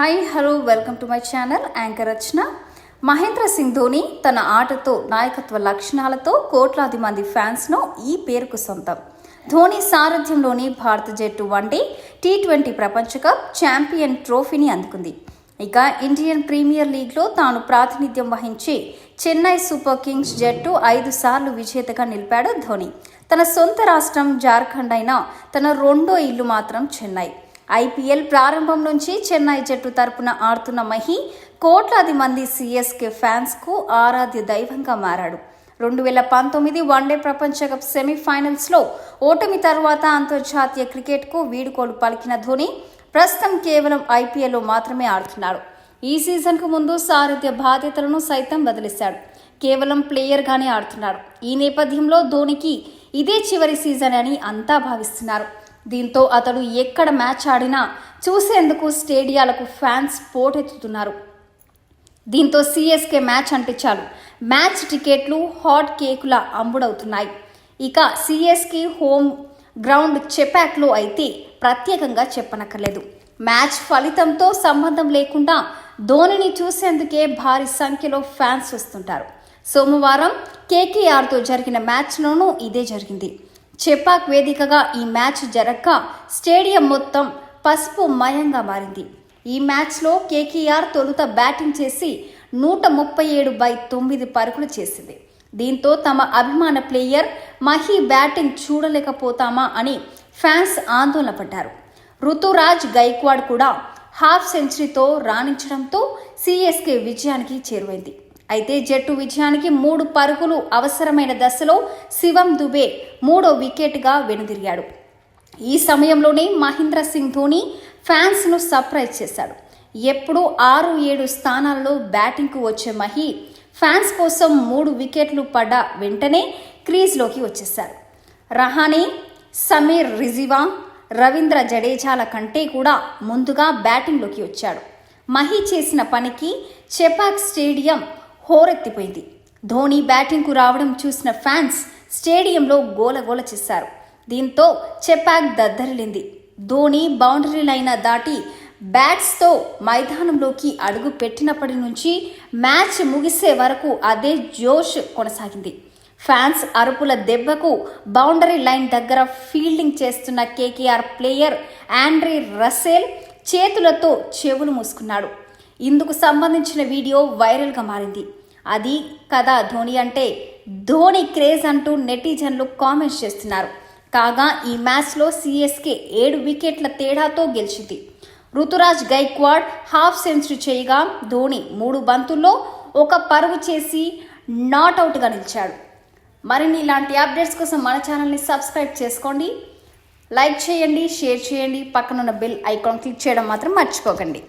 Hi hello welcome to my channel anchor Rachana Mahendra Singh Dhoni తన ఆటతో నాయకత్వ లక్షణాలతో కోట్లాది మంది ఫ్యాన్స్ను ఈ పేరుకు సొంతం. ధోని సారథ్యంలోని భారత జట్టు వన్డే టీ ట్వంటీ ప్రపంచ కప్ ఛాంపియన్ ట్రోఫీని అందుకుంది. ఇక ఇండియన్ ప్రీమియర్ లీగ్లో తాను ప్రాతినిధ్యం వహించే చెన్నై సూపర్ కింగ్స్ జట్టు ఐదు సార్లు విజేతగా నిలిపాడు ధోని. తన సొంత రాష్ట్రం జార్ఖండ్ అయిన తన రెండో ఇల్లు మాత్రం చెన్నై ఐపీఎల్ ప్రారంభం నుంచి చెన్నై జట్టు తరపున ఆడుతున్న మహి కోట్లాది మంది సిఎస్కే ఫ్యాన్స్కు ఆరాధ్య దైవంగా మారాడు. రెండు వేల పంతొమ్మిది వన్డే ప్రపంచ కప్ సెమీఫైనల్స్లో ఓటమి తర్వాత అంతర్జాతీయ క్రికెట్కు వీడుకోలు పలికిన ధోని ప్రస్తుతం కేవలం ఐపీఎల్లో మాత్రమే ఆడుతున్నాడు. ఈ సీజన్కు ముందు సారథ్య బాధ్యతలను సైతం బదిలిశాడు కేవలం ప్లేయర్గానే ఆడుతున్నాడు. ఈ నేపథ్యంలో ధోనికి ఇదే చివరి సీజన్ అని అంతా భావిస్తున్నారు. దీంతో అతడు ఎక్కడ మ్యాచ్ ఆడినా చూసేందుకు స్టేడియాలకు ఫ్యాన్స్ పోటెత్తుతున్నారు. దీంతో సిఎస్కే మ్యాచ్ అంటే చాలు మ్యాచ్ టికెట్లు హాట్ కేకుల అమ్ముడవుతున్నాయి ఇక సిఎస్కే హోమ్ గ్రౌండ్ చెపాక్లో అయితే ప్రత్యేకంగా చెప్పనక్కర్లేదు. మ్యాచ్ ఫలితంతో సంబంధం లేకుండా ధోనిని చూసేందుకే భారీ సంఖ్యలో ఫ్యాన్స్ వస్తుంటారు. సోమవారం కేకేఆర్తో జరిగిన మ్యాచ్లోనూ ఇదే జరిగింది. చెపాక్ వేదికగా ఈ మ్యాచ్ జరగక స్టేడియం మొత్తం పసుపు మయంగా మారింది. ఈ మ్యాచ్లో కేకేఆర్ తొలుత బ్యాటింగ్ చేసి నూట ముప్పై ఏడు బై తొమ్మిది పరుగులు చేసింది. దీంతో తమ అభిమాన ప్లేయర్ మహి బ్యాటింగ్ చూడలేకపోతామా అని ఫ్యాన్స్ ఆందోళన పడ్డారు. ఋతురాజ్ గైక్వాడ్ కూడా హాఫ్ సెంచరీతో రాణించడంతో సిఎస్కే విజయానికి చేరువైంది. అయితే జట్టు విజయానికి మూడు పరుగులు అవసరమైన దశలో శివం దుబే మూడో వికెట్గా వెనుదిరిగాడు. ఈ సమయంలోనే మహేంద్ర సింగ్ ధోని ఫ్యాన్స్ను సర్ప్రైజ్ చేశాడు. ఎప్పుడూ ఆరు ఏడు స్థానాల్లో బ్యాటింగ్కు వచ్చే మహి ఫ్యాన్స్ కోసం మూడు వికెట్లు పడ్డ వెంటనే క్రీజ్లోకి వచ్చేశారు. రహానే సమీర్ రిజివా రవీంద్ర జడేజాల కంటే కూడా ముందుగా బ్యాటింగ్లోకి వచ్చాడు. మహి చేసిన పనికి చెపాక్ స్టేడియం హోరెత్తిపోయింది. ధోని బ్యాటింగ్కు రావడం చూసిన ఫ్యాన్స్ స్టేడియంలో గోలగోల చేశారు. దీంతో చెపాక్ దద్దరిల్లింది. ధోని బౌండరీ లైన్ దాటి బ్యాట్స్తో మైదానంలోకి అడుగు పెట్టినప్పటి నుంచి మ్యాచ్ ముగిసే వరకు అదే జోష్ కొనసాగింది. ఫ్యాన్స్ అరుపుల దెబ్బకు బౌండరీ లైన్ దగ్గర ఫీల్డింగ్ చేస్తున్న కేకేఆర్ ప్లేయర్ ఆండ్రీ రసెల్ చేతులతో చెవులు మూసుకున్నాడు. ఇందుకు సంబంధించిన వీడియో వైరల్గా మారింది. అది కదా ధోని అంటే? ధోని క్రేజ్ అంటూ నెటిజన్లు కామెంట్స్ చేస్తున్నారు. కాగా ఈ మ్యాచ్లో సిఎస్కే ఏడు వికెట్ల తేడాతో గెలిచింది. ఋతురాజ్ గైక్వాడ్ హాఫ్ సెంచరీ చేయగా ధోని మూడు బంతుల్లో ఒక పరుగు చేసి నాట్అవుట్గా నిలిచాడు. మరిన్ని ఇలాంటి అప్డేట్స్ కోసం మన ఛానల్ని సబ్స్క్రైబ్ చేసుకోండి. లైక్ చేయండి షేర్ చేయండి. పక్కనున్న బెల్ ఐకాన్ క్లిక్ చేయడం మాత్రం మర్చిపోకండి.